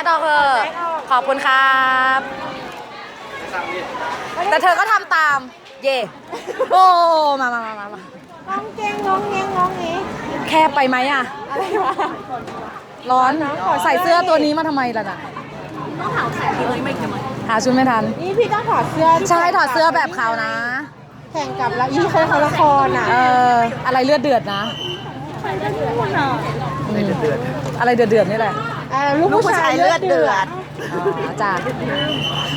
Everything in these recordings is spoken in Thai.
สออกเถอะขอบคุณครับ แต่เธอก็ทำตาม เย่โอ้มามามามามาน้องเก่งน้องเงี้ยงน้องงี้แคบไปไหมอะอะไรวะ ร้อนใส่เสื้อตัวนี้มาทำไมล่ะน่ะหาชุดไม่ทัน นี่พี่ต้องถอดเสื้อใช่ถอดเสื้อแบบเขานะ แข่งกับละอีเขาเขาละครอะ เออ อะไรเลือดเดือดนะอะไรเดือดเดือดอะไรเดือดเดือดนี่แหละ เออลูกผู้ชายเลือดเดือดอ๋อจ้า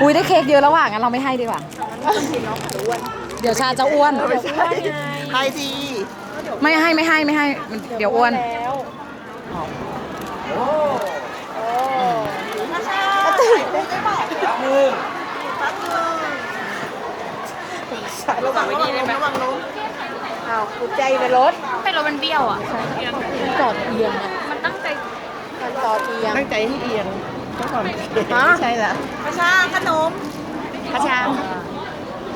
อุ้ยได้เค้กเยอะแล้วว่ะงั้นเราไม่ให้ดีกว่า เดี๋ยวชาจะอ้วนให้ทีไม่ให้ไม่ให้ไม่ให้มันเดี๋ยวอ้วนแล้วระวังระวังล้มระวังล้มอ้าวกุญแจอยู่ในรถเป็นรถมันเบี้ยวอะจอดเอียงอะมัน ตั้งใจมันจอดเอียง ตั้งใจให้เอียงก็ความฮะ ใช่ละประชาขนมกระชา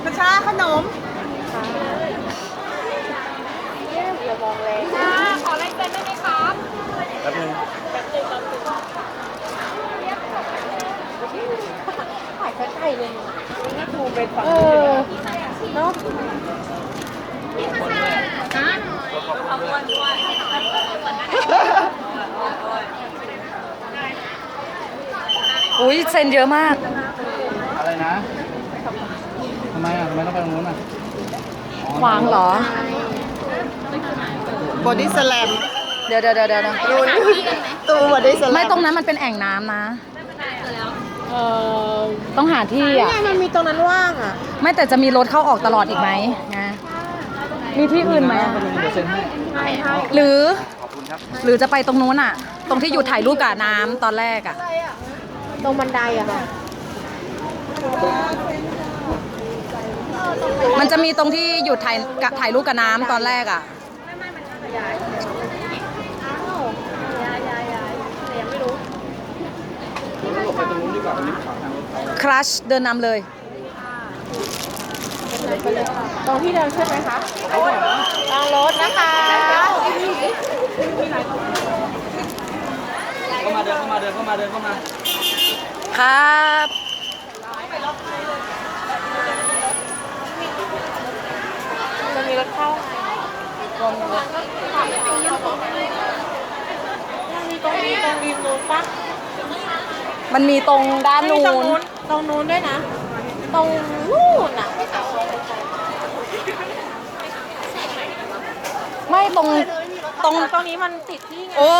ประชาขนมอย่ามองแรงขอลายเซ็นได้ไหมครับถ่ายใกล้ๆเลยนี่ดูเป็นฝั่งเออเนาะอุ้ย เซ็นเยอะมาก อะไรนะทำไมอะทำไมต้องไปตรงนู้นอะขวางเหรอ บอดี้สแลมเดี๋ยวเดี๋ยวเดี๋ยวเดี๋ยวตู้บอดี้สแลมไม่ตรงนั้นมันเป็นแอ่งน้ำนะเออต้องหาที่นี่อะไงมันมีตรงนั้นว่างอะ ไม่แต่จะมีรถเข้าออกตลอดอีกไหมไงมีที่อื่นไหมอะเดี๋ยวเซ็นให้หรือ หรือจะไปตรงนู้นอะ ตรงที่อยู่ถ่ายรูปกับน้ำตอนแรกอะ ตรงบันไดอะค่ะ มันจะมีตรงที่อยู่ถ่ายกับถ่ายรูปกับน้ำตอนแรกอะ หลบไปตรงนู้นดีกว่าตรงนี้ขวางทางรถไฟครัชเดินนำเลย ตรงที่เดิมใช่ไหมคะลองรถนะคะ เข้ามาเดินเข้ามาเดินเข้ามาเดินเข้ามา ครับจะมีรถเข้าตรงรถมีตรงนี้ตรงริมนู้นปะมันมีตรงด้านมีนู้ตรงนนู้น ตรงนู้นด้วยนะ ตรงนู้นอะ ไม่ตรง ตรงตรงนี้มันติดที่ไง โอ้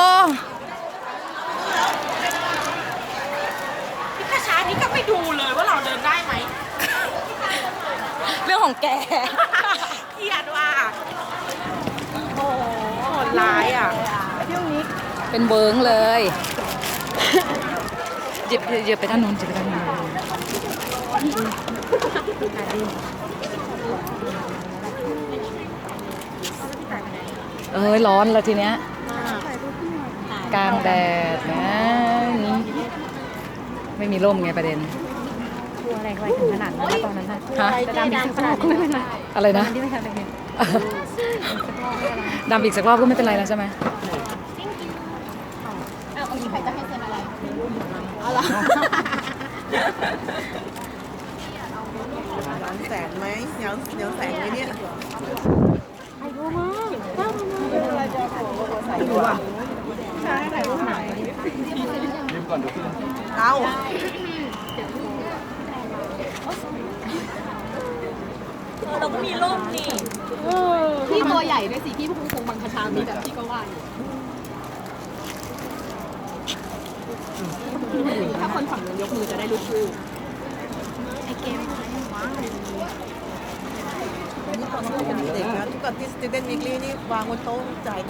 พี่กระช้านี่ก็ไป ดูเลยว่าเราเดินได้ไหมเรื่องของแก เกลียดว่ะโอ้โหโหดร้ายอะเที่ยวนี้เป็นเวิร์งเลยหยิบหยิบไปด้านนู้นหยิบไปด้านนู้นเอ้ยร้อนแล้วทีเนี้ย กลางแดดนะนี่ ไม่มีร่มไงประเด็นกลัวอะไรไว้ถึงขนาดนั้นนะตอนนั้นนะฮะแต่ดำอีกสักรอบก็ไม่เป็นไรอะไรนะที่ไม่ทำเป็นไงดำอีกสักรอบก็ไม่เป็นไรแล้วใช่ไหมร้านแสนไหมเหนียวเหนียวแสนไหมเนี่ยยืมก่อนเดี๋ยว ขึ้นเอาพี่ตัวใหญ่ด้วยสิพี่คงคงบังคชามีแบบพี่ก็ว่าอยู่ถ้าคนฝั่งนู้นยกมือจะได้รู้ชื่อเด็กนะทุกคนที่ student weekly นี่วางบนโต๊ะจ่าย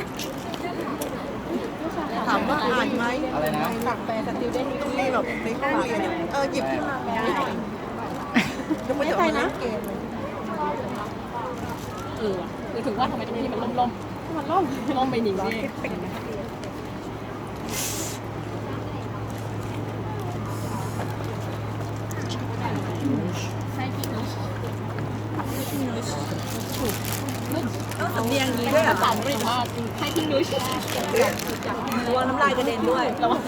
ถามว่าอ่านไหมอะไรนะตักแปล student weekly แบบในห้องเรียนเนี่ยเออหยิบขึ้นมาไม่ได้จะไม่ใจนะเกมเออหรือถึงว่าทำไมตรงนี้มันล่มล่มๆมันล่มล่มไปหนิงนี่สำเนียงนี้ด้วยอะสามปริมาตรให้พี่นุ้ย ระวังน้ำลายกระเด็นด้วยระวัง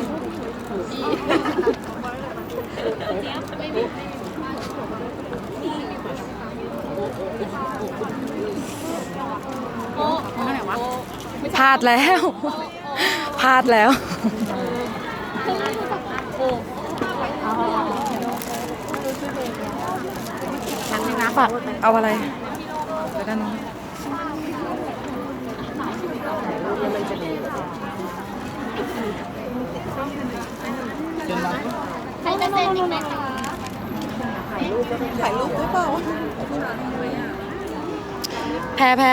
พลาดแล้วพลาดแล้วฝากเอาอะไรไปด้านนู้น ให้เต้นอีกไหมคะถ่ายรูปได้เปล่าแพรแพร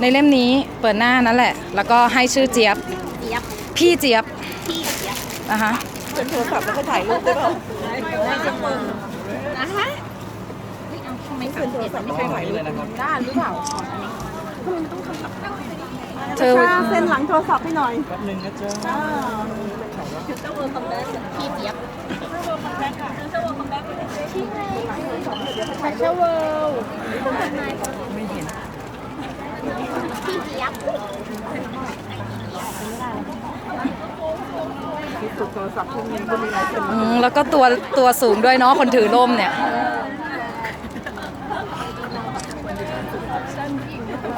ในเล่มนี้เปิดหน้านั่นแหละ แล้วก็ให้ชื่อเจี๊ยบ เจี๊ยบ พี่เจี๊ยบ พี่เจี๊ยบนะคะเป็นโทรศัพท์แล้วก็ถ่ายรูปได้เปล่านะคะทำไมสามเจ็ดมันไม่ไม่ถ่ายเลยนะครับด้านหรือเปล่า เธอเซ็นหลังโทรศัพท์ให้หน่อยแป๊บนึงนะจ๊ะพี่เจี๊ยบไม่เห็นพี่เจี๊ยบที่สุดโทรศัพท์พวกนี้ก็มีลายเซ็นอืมแล้วก็ตัวตัวสูงด้วยเนาะคนถือร่มเนี่ย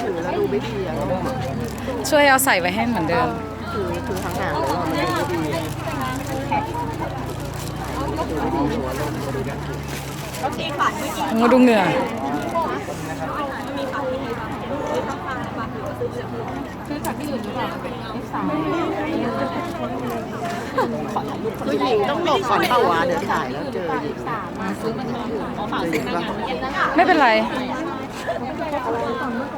ถือแล้วดูไม่ดีอะ ช่วยเอาใส่ไว้ให้เหมือนเดิม ถือถือห่างๆเลยว่ามันดูไม่ดีดูไม่ดีหัวลงมาดูกันงูดูเหงื่อผู้หญิงต้องหลบก่อนเปล่าวะเดี๋ยวถ่ายแล้วเจออีกมาซื้อมันอยู่ขอฝากจริงป่ะไม่เป็นไรไม่รู้หา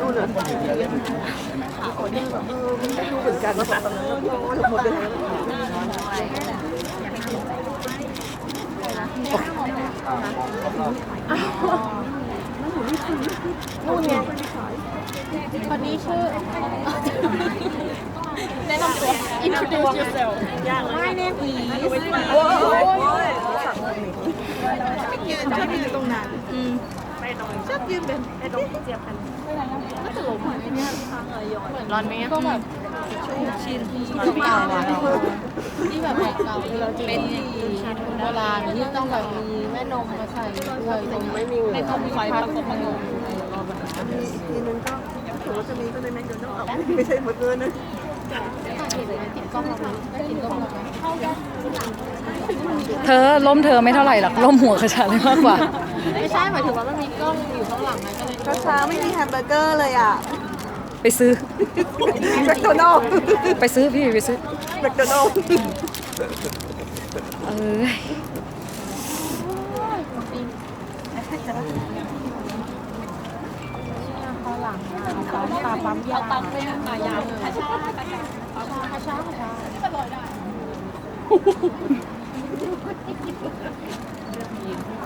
เอาดิดูเลยเออมันไม่รู้เหมือนกันว่าตอนนั้นเราหมดเลยนู่นไงคนนี้ชื่อแนะนำตัว introduce yourself My name is โอ้ยสั่งเลยยืนชอบยืนตรงนั้น ชอบยือนเป็นร้อนไหมก็แบบชินเก่าอะที่แบบเก่าเราเป็นโบราณที่ต้องแบบมีแม่นมมาใส่ด้วยตรงไม่มีแม่นมไฟประกบประกบทีนึงก็ถือว่าจะมีก็เลยไม่เดี๋ยวต้องเอาไม่ใช่หมดเลยนะติดกล้องเราไหมติดกล้องเราไหมเธอล้มเธอไม่เท่าไหร่หรอกล้มหัวกระชาเลยมากกว่า ใช่หมายถึงว่ามันมีกล้องอยู่ข้างหลังไงก็เลยเช้าๆไม่มีแฮมเบอร์เกอร์เลยอะไปซื้อ แมคโดนัลด์ไปซื้อพี่ไปซื้อ แมคโดนัลด์เอ้ยตาปั๊มยาปั๊มไม่ตายาวช้าช้าช้าช้าช้าฮะเออเ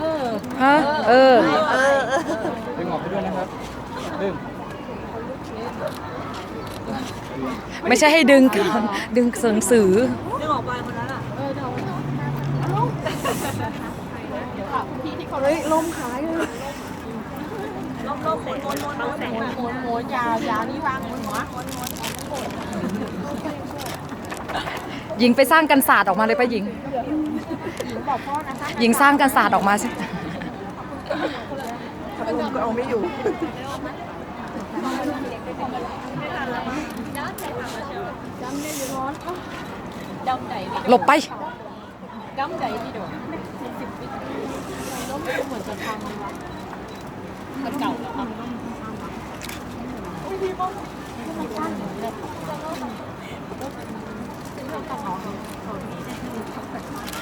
ออเออ ดึงออกไปด้วยนะครับ ดึง ไม่ใช่ให้ดึงกันดึงหนังสือเฮ้ยลมขายเลยโมนโมนยาวยาวนี่วางบนหัวหญิงไปสร้างกันศาสตร์ออกมาเลยป่ะหญิง หญิงบอกพ่อนะคะหญิงสร้างกันศาสตร์ออกมาสิถ้าลุมก็เอาไม่อยู่ดำใจหลบไปดำใจที่โดนสิบวิล้มเหมือนจะพังเลยวะมันเก่าแล้วครับ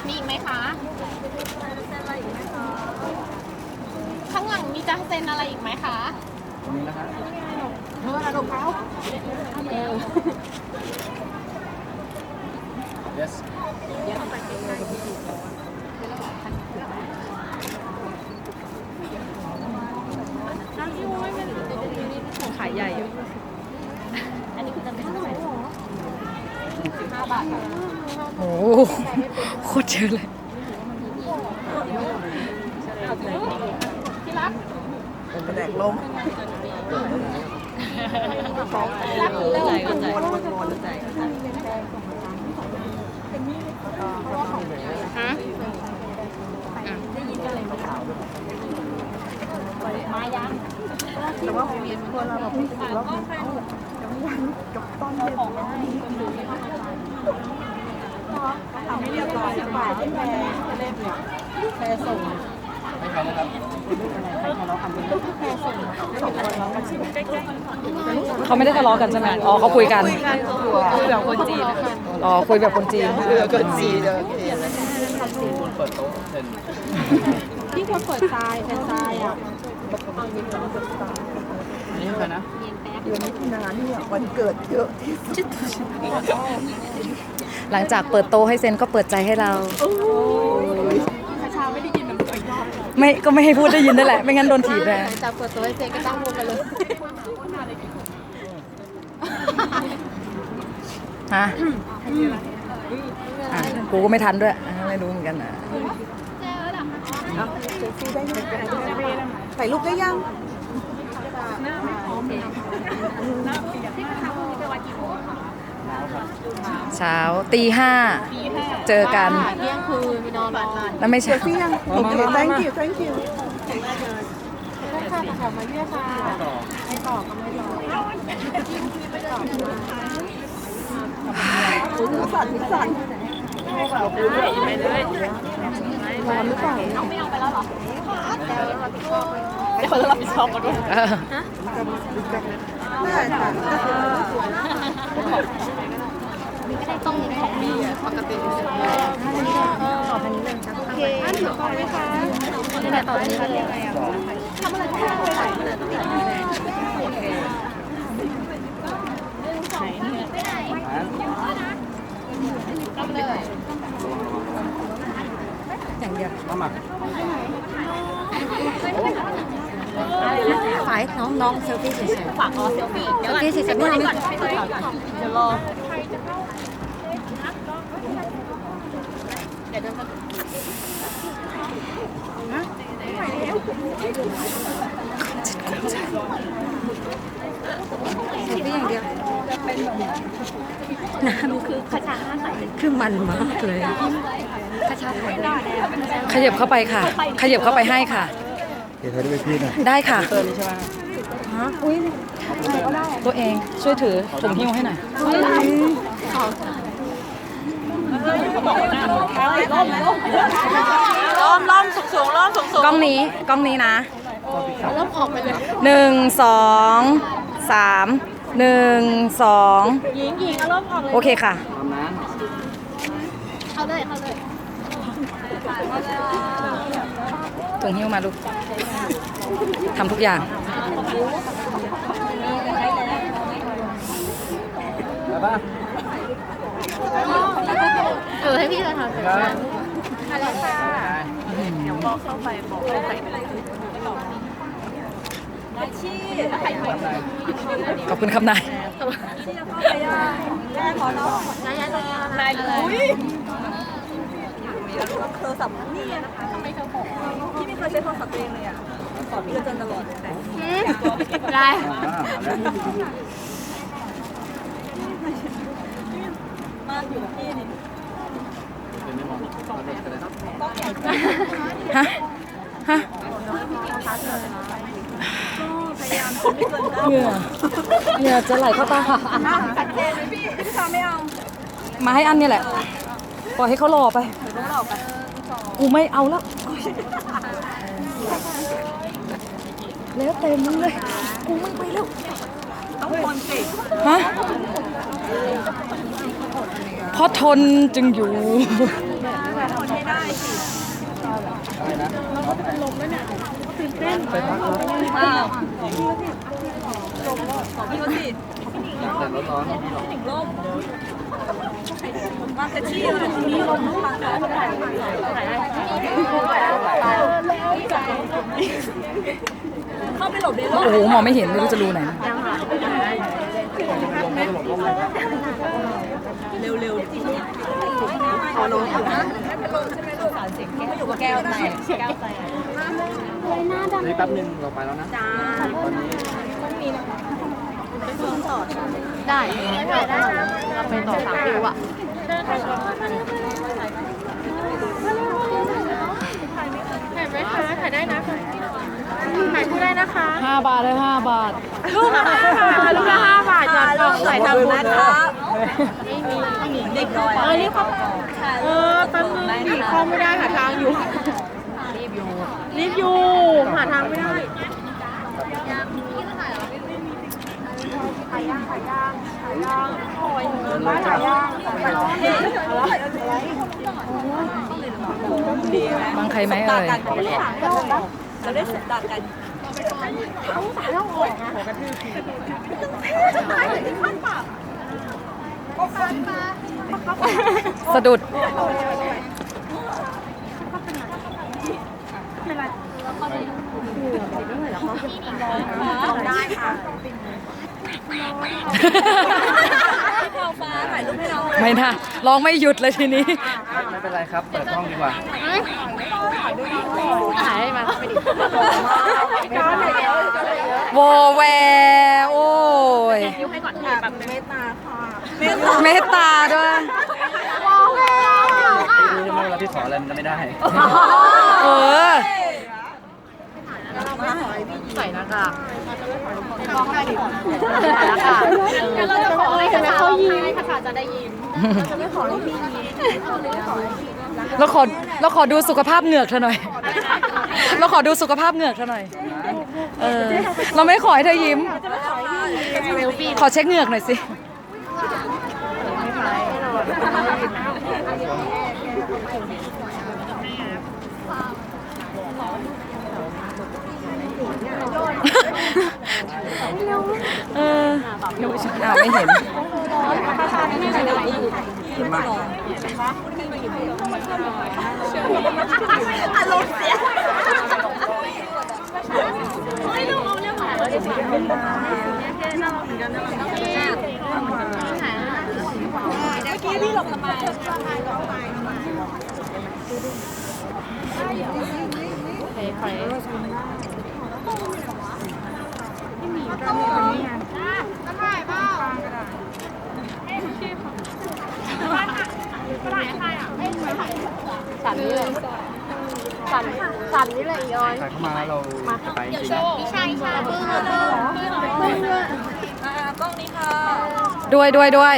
มีอีกไหมคะ ข้างหลังมี จะเซ็นอะไรอีกไหมคะตรงนี้นะครับเออรองเท้าเออ yes ขายใหญ่อันนี้คือจะเป็นเท่าไหร่สิบห้าบาทค่ะ โอ้โหโคตรเยอะเลย ที่รั กเป็นแดกลมใจเข้าใจวนวนวนใจฮะแต่ว่าพอเราแบบรู้สึกว่ามันเอ้ายังยังกับตอนเย็นทำให้เรียบร้อยแล้วป่าที่แพรเล่นเนี่ยแพรส่งไม่ใครนะครับเขาไม่ได้ทะเลาะกันใช่ไหมอ๋อเขาคุยกันคุยแบบคนจีนนะคะอ๋อคุยแบบคนจีนเรือเกินสีเดินคนเปิดโต๊ะเซ็นที่คนเปิดทรายแฟนทรายอะอันนี้ใครนะเดือนมิถุนายนเนี่ยวันเกิดเยอะที่สุดหลังจากเปิดโต๊ะให้เซนก็เปิดใจให้เรา ไม่ก็ไม่ให้พูดได้ยินได้แหละ ไม่งั้นโดนถีบแน่จับกเปิดตัวไอ้เซ็นก็ตั้งวงกันเลยฮะกูก็ไม่ทันด้วยไม่รู้เหมือนกันนะเซลฟี่ได้ยังถ่ายรูปได้ยัง เช้าตีห้าเจอกันเที่ยงคืนไปนอนรอแล้วไม่เซใช่ลฟี่ยังโอเค thank you thank you ได้ค่ะขอมาเยี่ยค่ะไม่ต่อก็ไม่ต่อสั่นสั่นร้อนหรือเปล่าเออไม่ใช่ค่ะ ต้องของดีอะปกติขอพันนี้เลยโอเคอันถือก่อนไหมคะนี่แหละต่อนี้เลยอย่างเดียวมาหมักฝ่ายน้องน้องเซลฟี่เฉยๆฝากอ๋อเซลฟี่เดี๋ยวก่อนเซลฟี่เฉยๆนี่ก่อนเดี๋ยวรอเดี๋ยวเดินมา คือมันมากเลยขยับเข้าไปค่ะ ขยับเข้าไปให้ค่ะเดี๋ยวเธอได้ไปพี่หน่อยได้ค่ะตัวเองช่วยถือถุงหิ้วให้หน่อย ล้อมล้อมสูงสูงล้อมสูงสูงกล้องนี้กล้องนี้นะเริ่มออกไปเลยหนึ่งสองสามหนึ่งสองหญิงหญิงเอาล้อมออกเลย โอเคค่ะตามนั้นเข้าเลยเข้าเลยถุงหิ้วมาลูกทำทุกอย่าง ไปป่ะ เออให้พี่จะทำเสร็จครับอะไรค่ะเดี๋ยวพอเข้าไปบอกเข้าไปอาชีพขอบคุณครับนายแม่ขอน้องนายนายนายนายอุ้ยโทรศัพท์นี่นะคะทำไมเธอบอกพี่ไม่เคยใช้โทรศัพท์ตัวเองเลยอะสอนพี่ก็จนตลอดแต่ได้อ่ามาแล้วมาอยู่กับพี่นี่เป็นไม่มอง ฮะฮะเหงื่อเหงื่อจะไหลเข้าตาค่ะตัดเจนไหมพี่พี่ทำไม่เอา มาให้อันนี่แหละ ปล่อยให้เขารอไปกูไม่เอาแล้ว แล้วเต็มมึงเลย กูไม่ไปแล้วต้องคนสิฮะเพราะทนจึงอยู่ โอ้โหมองไม่เห็นไม่รู้จะรูไหน เร็วๆขอลงนะ อยู่กับแก้วไหนแก้วใส่ๆนี่แป๊บนึงเราไปแล้วนะตอนนี้ได้ได้ได้เราไปต่อสามคิวอะถ่ายไหมคะถ่ายได้นะถ่ายคู่ได้นะคะห้าบาทเลยห้าบาทลูกละห้าบาทลูกละห้าบาทจอดกล่องใส่ทำบุญนะคะเด็กน้อยเออนี่เขา เออแป๊บนึงดิเข้าไม่ได้หาทางอยู่ รีบอยู่รีบอยู่หาทางไม่ได้บางใครไหมเอ่ยเราได้สบตากันสะดุดได้ค่ะเราฟ้าถ่ายรูปให้น้ องไม่น่าร้องไม่หยุดเลยทีนี้ ไม่เป็นไรครับ เปิดกล้องดีกว่าถ่ายให้มันไปดิโวแวโอ้ย เมตตาค่ะ เมตตาด้วยพี่รู้ใช่ไหมเวลาพี่ขออะไรมันจะไม่ได้เออ ใส่หน้ากากมองได้ดิใส่หน้ากากงั้นเราจะขอให้คาถาเขายิงให้คาถาจะได้ยินเราขอเราขอดูสุขภาพเหงือกเธอหน่อย เราขอดูสุขภาพเหงือกเธอหน่อย เออ เราไม่ขอให้เธอยิ้มขอเช็คเหงือกหน่อยสิ เอออ่าไม่เห็น อารมณ์เสียเมื่อกี้ พี่หลบทำไมสั่นนี่เลยสั่นสั่นนี่เลยอีออนถ่ายเข้ามาแล้วเราจะไปจริงนะใช่ค่ะเพิ่งเพิ่งอ่ากล้องนี้ค่ะด้วยด้วยด้วย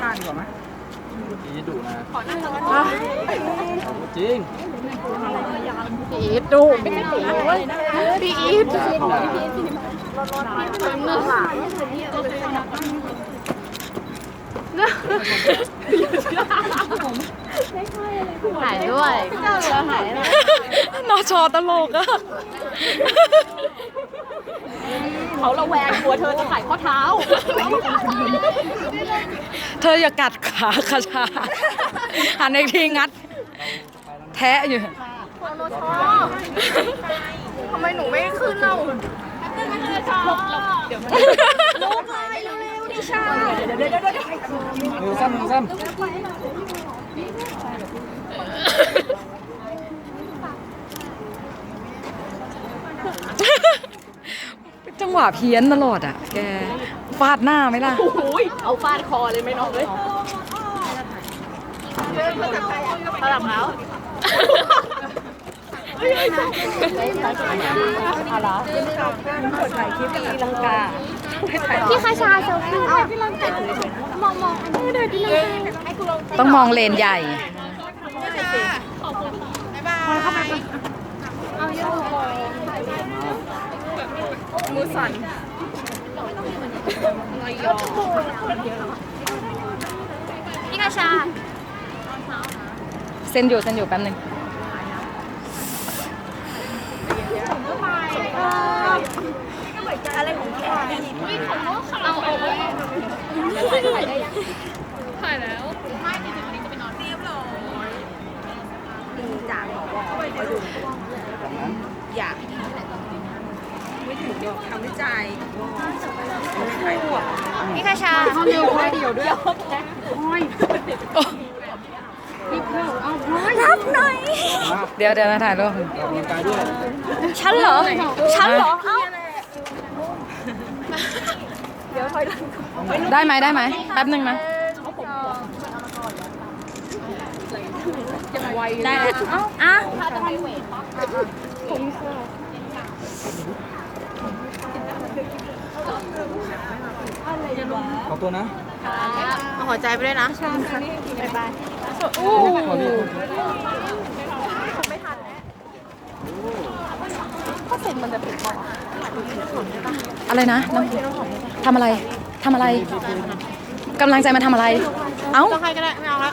ข้างก่อนไหมดีจะดุนะจริงพี่อีทดูพี่อีทพี่อีทด่าเขาด่าเนื้อหาถ่ายด้วยถ่ายด้วยนอชอตลกอะ เขาระแวงกลัวเธอจะถ่ายข้อเท้า เธออย่ากัดขาคาชาหันอีกทีงัด แทะอยู่ทำไมหนูไม่ขึ้นเล่าลูกเลยเร็วๆดิชามือซ้ำมือซ้ จังหวะเพี้ยนตลอดอะ แกฟาดหน้าไหมล่ะ โอุ้ยเอาฟาดคอเลยไหมน้องเลยสลับแล้วพี่คาชาเซลฟี่พี่ลังแต่มองมองอันนี้เดี๋ยวพี่ลังให้คุณลองต้องมองเลนใหญ่พี่คาชาเซ็นอยู่เซ็ นอยู่แป๊บหนึงเอะไรของแกนี่เอาเอาไว้ถ่ายแล้วดีจังคอยดูอยากไม่ถึงหรอก ทำวยใจใครหัวพี่คาชาเอาเร็วได้เดียวด้วยโอ้ยรับหน่อย เดี๋ยวเดี๋ยวนะถ่ายรูปออกกำลังกายด้วยฉันเหรอฉันเหรอเอ้าได้ไหมได้ไหมแป๊บหนึ่งนะได้แล้วอะ ขอตัวนะเอาหัวใจไปด้วยนะโอ้ขอนี้อะไรนะน้องทำอะไรทำอะไรกำลังใจมาทำอะไร เอ้าต้องให้ก็ได้ไม่เอาละ